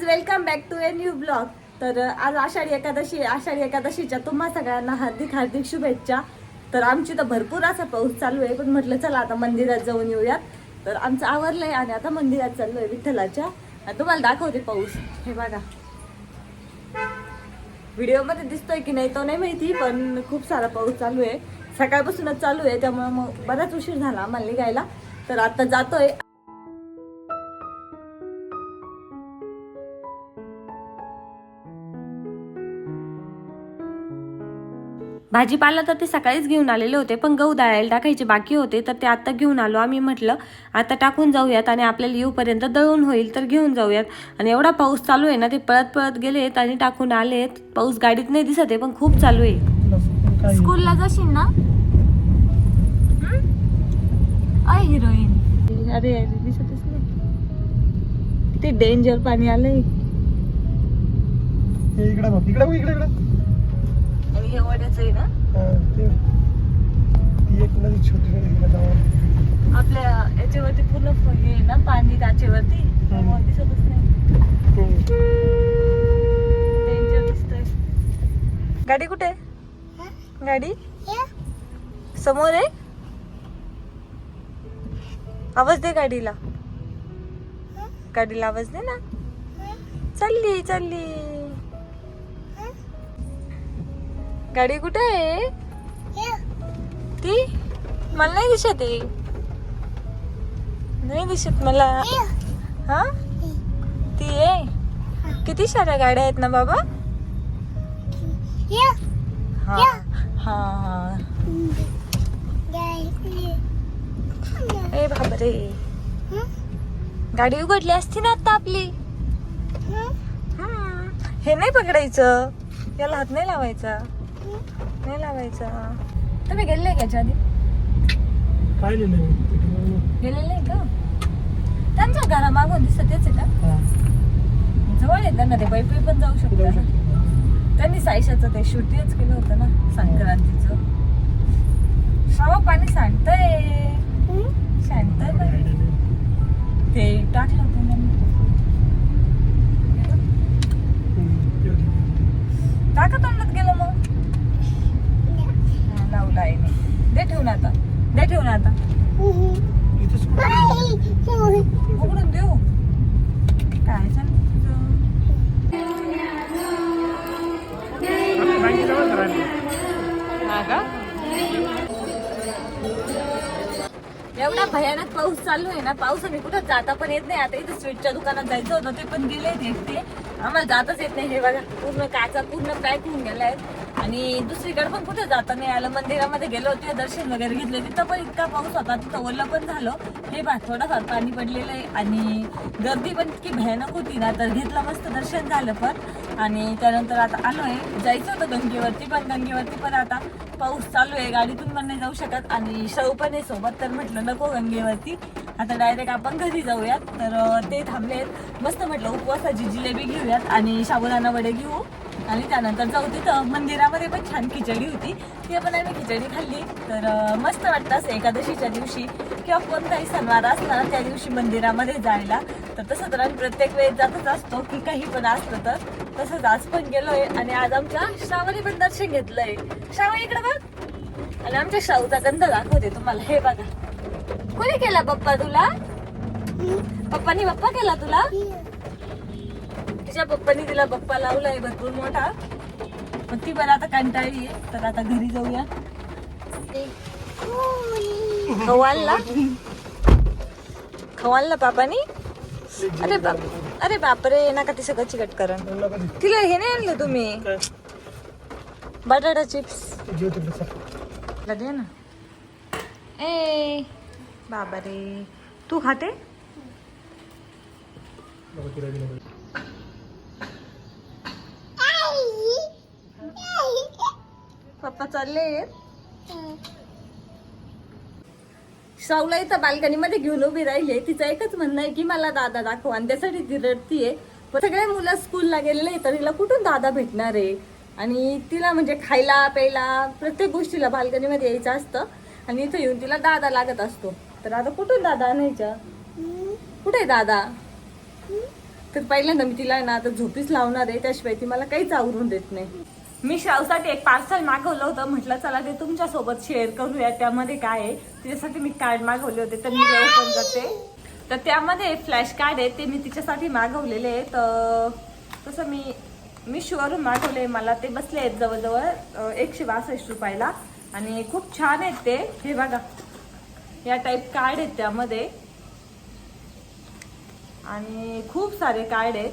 Guys welcome back to a new blog तर आज आषाढी एकादशी आषाढी एकादशीच्या तुम्हा सगळ्यांना हार्दिक हार्दिक शुभेच्छा. तर आमची तर भरपूर असा पाऊस चालू आहे पण म्हटलं चला आता मंदिरात जाऊन येऊयात. तर आमचं आवरलंय आणि आता मंदिरात चाललोय विठ्ठलाच्या. आणि तुम्हाला दाखवते पाऊस. हे बघा. व्हिडिओमध्ये दिसतोय की नाही तो नाही माहिती पण खूप सारा पाऊस चालू आहे. सकाळपासूनच चालू आहे त्यामुळे मग बराच उशीर झाला आम्हाला निघायला. तर आता जातोय. भाजीपाला तर ते सकाळीच घेऊन आलेले होते पण गहू दळायला टाकायचे बाकी होते तर ते आता घेऊन आलो. आम्ही म्हटलं आता टाकून जाऊयात आणि आपल्याला येऊपर्यंत दळून होईल तर घेऊन जाऊयात. आणि एवढा पाऊस चालू आहे ना ते पळत पळत गेलेत आणि टाकून आलेत. पाऊस गाडीत नाही दिसत आहे पण खूप चालू आहे. स्कूलला जाशील ना? आय हिरोईन. अरे अरे दिसतच नाही. किती डेंजर पाणी आलंय. इकडे बघ इकडे हे आहे ना? हा, ते ती एक नदी छोटी नदी इकडे जाऊन आपल्या याच्यावरती पूर्ण फ- हे आहे ना पाणी त्यामुळे दिसतच नाही. डेंजर दिसतंय. गाडी कुठे आहे? गाडी? समोर आहे? आवाज दे गाडीला. गाडीला आवाज दे ना. चालली चालली. गाडी कुठे आहे? ती? मला नाही दिसत आहे. नाही दिसत मला. हा? ती आहे. किती साऱ्या गाड्या आहेत ना बाबा? हा. हा हा. ए गाडी उघडली असती ना आता आपली. हे नाही पकडायचं. याला हात नाही लावायचा. नाही लावायचा. तुम्ही गेले का याच्या आधी? मी. तिकडे गेलेले नाही का? त्यांच्या घरा मागून दिसत तेच आहे का. जवळ आहे त्यांना ते बैपी पण जाऊ शकतात. शकतो. त्यांनी साईशाचं ते शूटिंगच केलं होतं ना संक्रांतीचं. श्रावक पाणी सांडतंय. आहे. ते टाकलं होतं ना मी. हम्म, तेवढी. टाका तोंडात गेलं मग हा, लावलं आहे मी दे ठेवून आता दे ठेवून आता इथंच कुठे? उघडून देऊ काय चाललं तुझं? आपली बाईक जवळ राहिली. हा का? एवढा भयानक पाऊस चालू आहे ना पाऊस पावसाने कुठं जाता पण येत नाही. आता इथे स्वीटच्या दुकानात जायचं होतं ते पण गेले एकटे. आम्हाला जाताच येत नाही. हे बघा पूर्ण काचा पूर्ण पॅक होऊन गेलाय आणि दुसरीकडे पण कुठे जाता नाही आलं. मंदिरामध्ये गेलो होते दर्शन वगैरे घेतले. तिथं पण इतका पाऊस होता तिथं ओलं पण झालं. हे बा थोडंफार पाणी पडलेलं आहे. आणि गर्दी पण इतकी भयानक होती ना तर घेतलं मस्त दर्शन झालं पण. आणि त्यानंतर आता आलोय जायचं होतं गंगेवरती पण गंगेवरती पण आता पाऊस चालू आहे. गाडीतून पण नाही जाऊ शकत. आणि शव पण आहे सोबत तर म्हटलं नको गंगेवरती. आता डायरेक्ट आपण घरी जाऊयात. तर ते ते थांबलेत मस्त म्हटलं उपवासाची जिलेबी घेऊयात आणि साबुदाणा वडे घेऊ. आणि त्यानंतर जाऊ तिथं. मंदिरामध्ये पण छान खिचडी होती. ती पण आम्ही खिचडी खाल्ली. तर मस्त वाटतं असं एकादशीच्या दिवशी. किंवा कोणताही सणवार असला त्या दिवशी मंदिरामध्ये जायला. तर तसं तर आम्ही प्रत्येक वेळेस जातच असतो की काही पण असलं तर. तसंच आज पण गेलोय आणि आज आमच्या श्रावणी पण दर्शन घेतलंय. श्रावणी इकडे बघ. आणि आमच्या शाहूचा गंध दाखवते तुम्हाला. हे बघा. कोणी केला पप्पा तुला? पप्पानी पप्पा केला तुला? तिच्या पप्पानी तिला पप्पा लावलाय भरपूर मोठा. मग ती पण आता कंटाळली आहे. तर आता घरी जाऊया. खवालला. खवालला पापानी? अरे बाप अरे बापरे नका ती सगळं चिकट करण? तिला हे नाही आणलं तुम्ही? बटाटा चिप्स. दे ना. ए बाबा रे तू खाते. पप्पा चालले साऊला इथं बाल्कनीमध्ये घेऊन उभी राहिली तिचं एकच म्हणणं आहे की मला दादा दाखव आणि त्यासाठी ती रडतीये. सगळे मुलं स्कूलला गेलेले तर तिला कुठून दादा भेटणार आहे? आणि तिला म्हणजे खायला प्यायला प्रत्येक गोष्टीला बाल्कनीमध्ये यायचं असतं आणि इथं येऊन तिला दादा लागत असतो. तर आता कुठून दादा आणायचा? कुठे आहे दादा? तर पहिल्यांदा मी तिला ना आता झोपीच लावणार आहे. त्याशिवाय ती मला काहीच आवरून देत नाही. मी श्रावसाठी एक पार्सल मागवलं होतं. म्हटलं चला ते तुमच्यासोबत शेअर करूया. त्यामध्ये काय आहे? त्याच्यासाठी मी कार्ड मागवले होते तर मी ते ओपन करते तर त्यामध्ये फ्लॅश कार्ड आहे ते मी तिच्यासाठी मागवलेले आहे तर तसं मी मिशोवरून मागवले. मला ते बसले आहेत जवळजवळ एकशे बासष्ट रुपयाला. आणि खूप छान आहेत ते. हे बघा या टाईप कार्ड आहेत त्यामध्ये. आणि खूप सारे कार्ड आहेत.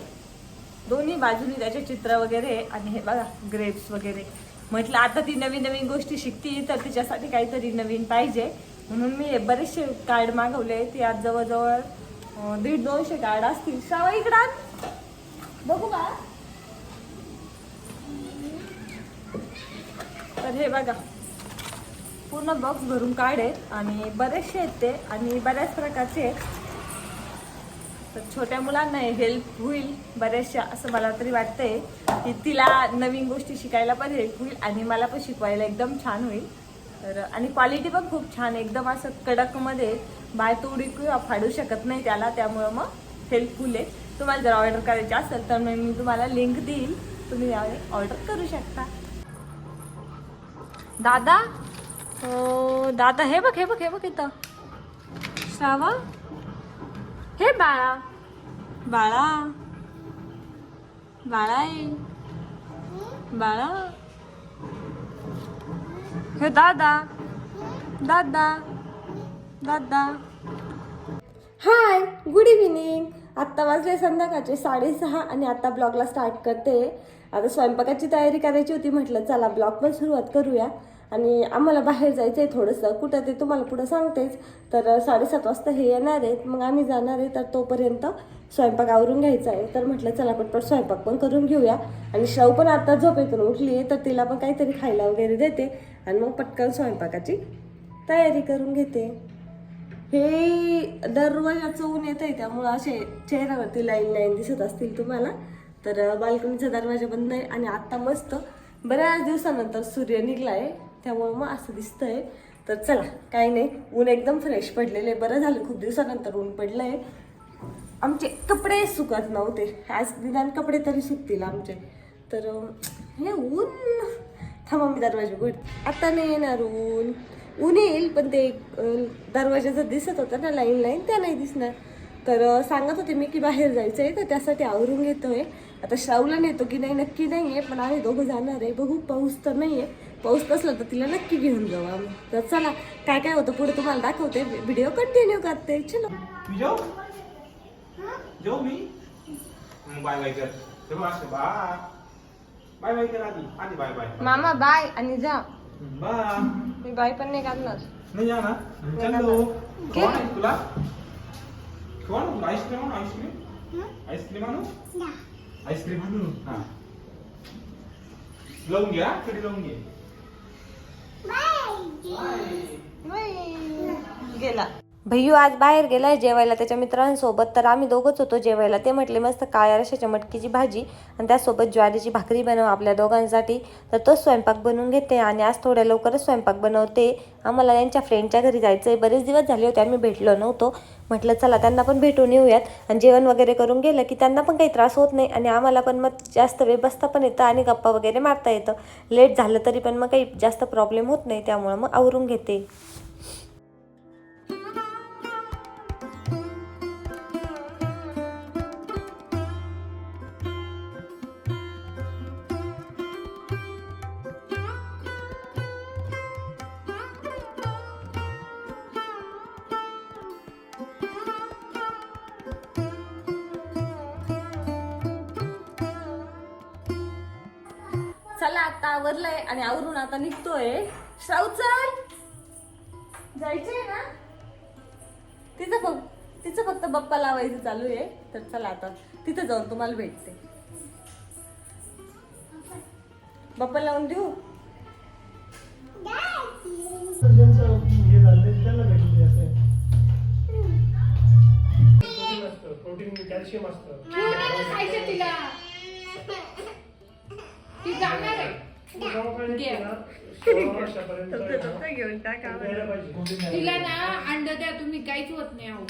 दोन्ही बाजूनी त्याचे चित्र वगैरे आणि हे बघा ग्रेप्स वगैरे. म्हटलं आता ती नवीन नवीन गोष्टी शिकती तर तिच्यासाठी काहीतरी नवीन पाहिजे. म्हणून मी हे बरेचसे कार्ड मागवले. ती आज जवळजवळ दीड दोनशे कार्ड असतील. श्रावा इकडं बघू का तर हे बघा. पूर्ण बॉक्स भरून कार्ड आहेत आणि बरेचसे आहेत ते. आणि बऱ्याच प्रकारचे आहेत तर छोट्या मुलांना हेल्प होईल बऱ्याचशा असं मला तरी वाटतंय की तिला नवीन गोष्टी शिकायला पण हेल्प होईल आणि मला पण शिकवायला एकदम छान होईल. तर आणि क्वालिटी पण खूप छान आहे. एकदम असं कडकमध्ये बाय तोडी किंवा फाडू शकत नाही त्याला त्यामुळं मग हेल्पफुल आहे तुम्हाला जर ऑर्डर करायची असेल तर मग मी तुम्हाला लिंक देईल. तुम्ही यावेळी ऑर्डर करू शकता. दादा? अं, दादा हे बघ हे बघ हे बघ इथं. श्रावा हे बाळा. बाळा. बाळा बाळा. हे दादा. दादा. दादा. Hi good evening. आत्ता वाजले संध्याकाळचे साडेसहा आणि आता ब्लॉगला स्टार्ट करते. आता स्वयंपाकाची तयारी करायची होती म्हटलं चला ब्लॉग पण सुरुवात करूया. आणि आम्हाला बाहेर जायचं आहे थोडंसं. कुठं ते तुम्हाला पुढं सांगतेच. तर साडेसात वाजता हे येणार आहेत. मग आम्ही जाणार आहे तर तोपर्यंत स्वयंपाक आवरून घ्यायचा आहे. तर म्हटलं चला पटपट स्वयंपाक पण करून घेऊया. आणि श्रव पण आता झोपेतून उठली आहे तर तिला पण काहीतरी खायला वगैरे देते. आणि मग पटकन स्वयंपाकाची तयारी करून घेते. हे दरवाजाचं ऊन येत आहे त्यामुळं असे चेहऱ्यावरती लाईन लाईन दिसत असतील तुम्हाला. तर बाल्कनीचा दरवाजा बंद आहे आणि आत्ता मस्त बऱ्याच दिवसानंतर सूर्य निघला आहे त्यामुळं मग असं दिसतंय. तर चला काही नाही ऊन एकदम फ्रेश पडलेलं आहे बरं झालं खूप दिवसानंतर ऊन पडलं आहे आमचे कपडे सुकत नव्हते. आज निदान कपडे तरी सुकतील आमचे. तर हे ऊन. थांबा मी दरवाजा उघड आता नाही येणार ऊन. ऊन येईल पण ते दरवाजा दरवाजाचं दिसत होतं ना लाईन लाईन त्या नाही दिसणार. तर सांगत होते मी की बाहेर जायचं आहे तर त्यासाठी आवरून घेतो आहे आता श्रावला नेतो की नाही नक्की नाही आहे पण आम्ही दोघं जाणार आहे. बघू पाऊस तर नाही आहे पाऊस नसला तर तिला नक्की घेऊन जाऊ आम्ही. तर चला काय काय होतं पुढे तुम्हाला दाखवते. व्हिडिओ कंटिन्यू करते. चलो. जाऊ? जाऊ मी? मग बाय बाय कर. तेव्हा असं? बाय बाय बाय कर आधी. आधी बाय बाय मामा बाय आणि जा. बाय मी बाय पण नाही करणार. नाही जा ना चलो कोण आहे तुला? कोण आहे तुला आईस्क्रीम आणू आईस्क्रीम आईस्क्रीम आणू? आईस्क्रीम आणू हा लावून घ्या कधी लावून घे गेला भैयू आज बाहेर गेलाय जेवायला त्याच्या मित्रांसोबत. तर आम्ही दोघंच होतो जेवायला. ते म्हटले मस्त काळ्या रशाच्या मटकीची भाजी आणि त्यासोबत ज्वारीची भाकरी बनव आपल्या दोघांसाठी. तर तोच स्वयंपाक बनवून घेते आणि आज थोड्या लवकरच स्वयंपाक बनवते. आम्हाला यांच्या फ्रेंडच्या घरी जायचं आहे बरेच दिवस झाले होते आम्ही भेटलो नव्हतो. म्हटलं चला त्यांना पण भेटून येऊयात. आणि जेवण वगैरे करून गेलं की त्यांना पण काही त्रास होत नाही आणि आम्हाला पण मग जास्त वेळ बसता पण येतं आणि गप्पा वगैरे मारता येतं. लेट झालं तरी पण मग काही जास्त प्रॉब्लेम होत नाही त्यामुळं मग आवरून घेते. चला आता आवरलंय आणि आवरून आता निघतोय. श्राऊ चल जायचंय ना? तिचं फक्त तिचं फक्त बप्पा लावायचं चालू आहे. तर चला आता तिथं जाऊन तुम्हाला भेटते. बप्पा लावून देऊ? ज्यांचं हे प्रोटीन कॅल्शियम असतं ती जाणार आहे. घेऊन टाका. तिला ना अंड द्या तुम्ही काहीच होत नाही आहो